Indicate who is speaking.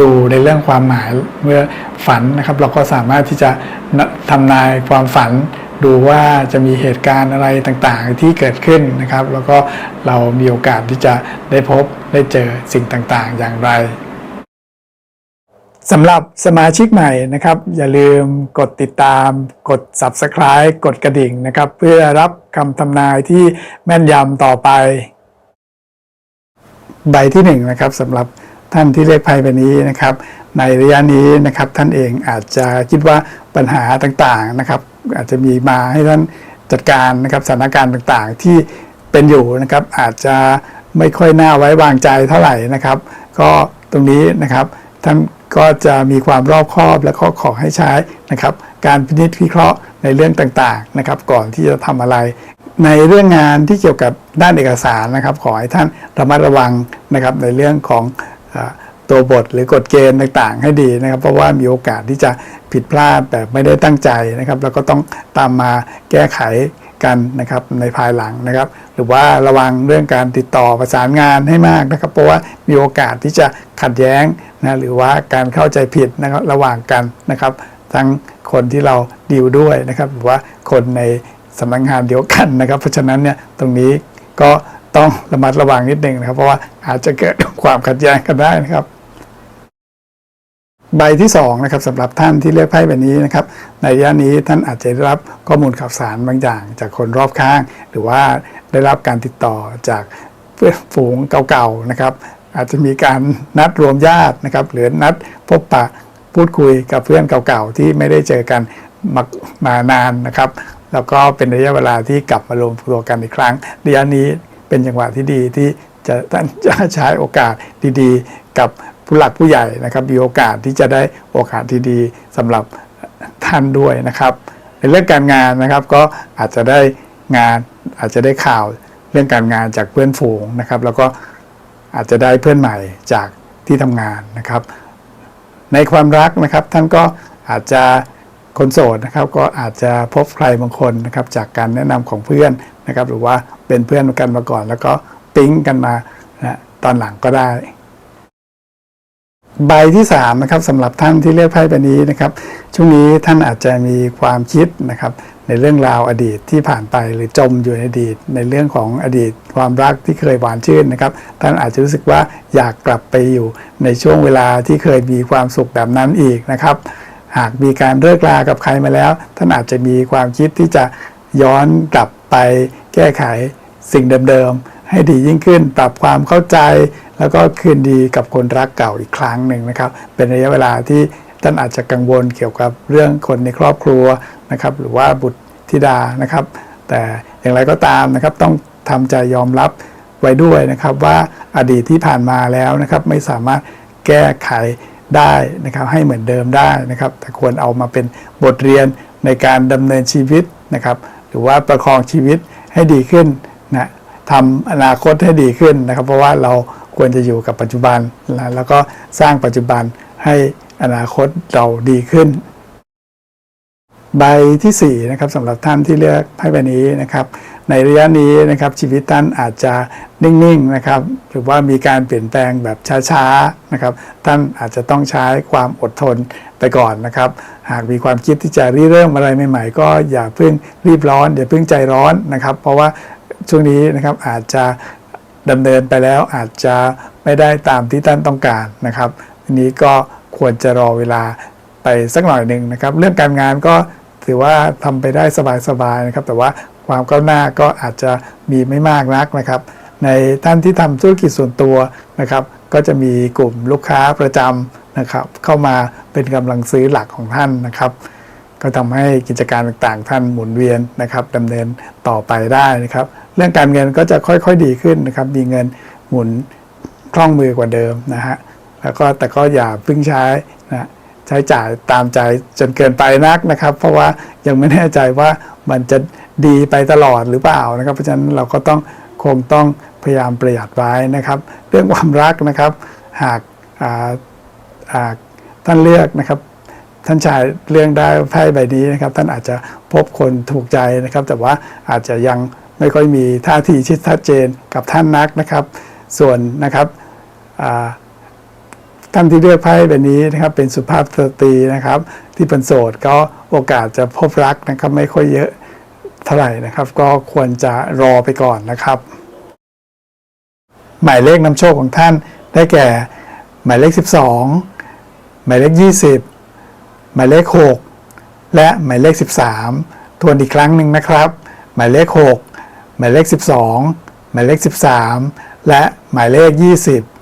Speaker 1: ดูในเรื่องความหมายเมื่อฝันนะครับ เราก็สามารถที่จะทำนายความฝัน ดูว่าจะมีเหตุการณ์อะไรต่างๆที่เกิดขึ้นนะครับ แล้วก็เรามีโอกาสที่จะได้พบได้เจอสิ่งต่างๆ อย่างไรสำหรับสมาชิกใหม่นะครับ อย่าลืมกดติดตาม กด Subscribe กดกระดิ่งนะครับ เพื่อรับคำทำนายที่แม่นยำต่อไป ใบที่หนึ่งนะครับสำหรับ ท่านที่เรียกภัยใบนี้นะครับ ในระยะนี้นะครับท่านเองอาจจะคิดว่าปัญหาต่างๆนะครับ อาจจะมีมาให้ท่านจัดการนะครับสถานการณ์ต่างๆ ที่เป็นอยู่นะครับอาจจะไม่ค่อยน่าไว้วางใจเท่าไหร่นะครับ ก็ตรงนี้นะครับท่านก็จะมีความรอบคอบและก็ขอให้ใช้นะครับ การพินิจพิเคราะห์ในเรื่องต่างๆนะครับ ก่อนที่จะทำอะไร ในเรื่องงานที่เกี่ยวกับด้านเอกสารนะครับ ขอให้ท่านระมัดระวังนะครับในเรื่องของ ตัวบทหรือกฎเกณฑ์ต่างๆ ให้ดีนะครับ เพราะว่ามีโอกาสที่จะผิดพลาดแบบไม่ได้ตั้งใจนะครับ แล้วก็ต้องตามมาแก้ไขกันนะครับในภายหลังนะครับ หรือว่าระวังเรื่องการติดต่อประสานงานให้มากนะครับ เพราะว่ามีโอกาสที่จะขัดแย้งนะหรือว่าการเข้าใจผิดนะครับระหว่างกันนะครับ ทั้งคนที่เราดีลด้วยนะครับ หรือว่าคนในสำนักงานเดียวกันนะครับ เพราะฉะนั้นเนี่ยตรงนี้ก็ ต้องระมัดระวังนิดนึงนะครับ เพราะว่าอาจจะเกิดความขัดแย้งกันได้นะครับใบที่2นะครับสำหรับท่านที่เลือกไพ่ใบนี้นะครับในระยะนี้ท่านอาจจะได้รับข้อมูลข่าวสารบางอย่าง จากคนรอบข้าง หรือว่าได้รับการติดต่อจากเพื่อนฝูงเก่าๆนะครับ อาจจะมีการนัดรวมญาตินะครับ หรือนัดพบปะพูดคุยกับเพื่อนเก่าๆที่ไม่ได้เจอกันมามานานนะครับ แล้วก็เป็นระยะเวลาที่กลับมารวมตัวกันอีกครั้งระยะนี้ เป็นจังหวะที่ดีที่จะท่านจะใช้โอกาสดีๆ กับผู้หลักผู้ใหญ่นะครับ มีโอกาสที่จะได้โอกาสที่ดีสำหรับท่านด้วยนะครับ ในเรื่องการงานนะครับก็อาจจะได้งานอาจจะได้ข่าวเรื่องการงานจากเพื่อนฝูงนะครับ แล้วก็อาจจะได้เพื่อนใหม่จากที่ทำงานนะครับ ในความรักนะครับท่านก็อาจจะ คนโสดนะครับก็อาจจะพบใครบางคนนะครับจากการแนะนำของเพื่อนนะครับหรือว่าเป็นเพื่อนกันมาก่อน แล้วก็ปิ๊งกันมานะตอนหลังก็ได้ ใบที่3นะครับสำหรับท่านที่เลือกไพ่ใบนี้นะครับ ช่วงนี้ท่านอาจจะมีความคิดนะครับในเรื่องราวอดีตที่ผ่านไปหรือจมอยู่ในอดีต ในเรื่องของอดีต ความรักที่เคยหวานชื่นนะครับ ท่านอาจจะรู้สึกว่าอยากกลับไปอยู่ในช่วงเวลาที่เคยมีความสุขแบบนั้นอีกนะครับ หากมีการเลิกลากับใครมาแล้ว ท่านอาจจะมีความคิดที่จะย้อนกลับไปแก้ไขสิ่งเดิมๆ ให้ดียิ่งขึ้น ปรับความเข้าใจ แล้วก็คืนดีกับคนรักเก่าอีกครั้งหนึ่งนะครับ เป็นระยะเวลาที่ท่านอาจจะกังวลเกี่ยวกับเรื่องคนในครอบครัวนะครับ หรือว่าบุตรธิดานะครับ แต่อย่างไรก็ตามนะครับ ต้องทำใจยอมรับไว้ด้วยนะครับ ว่าอดีตที่ผ่านมาแล้วนะครับ ไม่สามารถแก้ไข ได้นะครับให้เหมือนเดิมได้นะครับแต่ควรเอามาเป็นบทเรียนในการดำเนินชีวิตนะครับหรือว่าประคองชีวิตให้ดีขึ้นนะทำอนาคตให้ดีขึ้นนะครับ เพราะว่าเราควรจะอยู่กับปัจจุบันนะแล้วก็สร้างปัจจุบันให้อนาคตเราดีขึ้น ใบที่4นะครับสำหรับท่านที่เลือกไพ่ใบนี้นะครับ ในระยะนี้นะครับชีวิตท่านอาจจะนิ่งๆนะครับหรือว่ามีการเปลี่ยนแปลงแบบช้าๆนะครับท่านอาจจะต้องใช้ความอดทนไปก่อนนะครับ หากมีความคิดที่จะริเริ่มอะไรใหม่ๆ ก็อย่าเพิ่งรีบร้อนอย่าเพิ่งใจร้อนนะครับ เพราะว่าช่วงนี้นะครับอาจจะดำเนินไปแล้วอาจจะไม่ได้ตามที่ท่านต้องการนะครับทีนี้ก็ควรจะรอเวลาไปสักหน่อยหนึ่งนะครับ เรื่องการงานก็ถือว่าทำไปได้สบายๆนะครับ แต่ว่า ความก้าวหน้าก็อาจจะมีไม่มากนักนะครับ ในท่านที่ทำธุรกิจส่วนตัวนะครับ ก็จะมีกลุ่มลูกค้าประจำนะครับ เข้ามาเป็นกำลังซื้อหลักของท่านนะครับ ก็ทำให้กิจการต่างๆ ท่านหมุนเวียนนะครับดำเนินต่อไปได้นะครับ เรื่องการเงินก็จะค่อยๆดีขึ้นนะครับ มีเงินหมุนคล่องมือกว่าเดิมนะฮะแล้วก็แต่ก็อย่าพิ่งใช้นะใช้จ่ายตามใจจนเกินไปนักนะครับ เพราะว่ายังไม่แน่ใจว่ามันจะ ดีไปตลอดหรือเปล่านะครับ เพราะฉะนั้นเราก็ต้องคงต้องพยายามประหยัดไว้นะครับ เรื่องความรักนะครับ หากท่านเลือกนะครับ ท่านชายเรื่องได้ไพ่ใบนี้นะครับ ท่านอาจจะพบคนถูกใจนะครับ แต่ว่าอาจจะยังไม่ค่อยมีท่าทีที่ชัดเจนกับท่านนักนะครับ ส่วนนะครับท่านที่เลือกไพ่ใบนี้นะครับ เป็นสุภาพสตรีนะครับ ที่เป็นโสดก็โอกาสจะพบรักนะครับไม่ค่อยเยอะ เท่าไหร่นะครับ ก็ควรจะรอไปก่อนนะครับ หมายเลขนำโชคของท่านได้แก่ หมายเลข 12 หมายเลข 20 หมายเลข 6 และหมายเลข 13 ทวนอีกครั้งหนึ่งนะครับ หมายเลข 6 หมายเลข 12 หมายเลข 13 และหมายเลข 20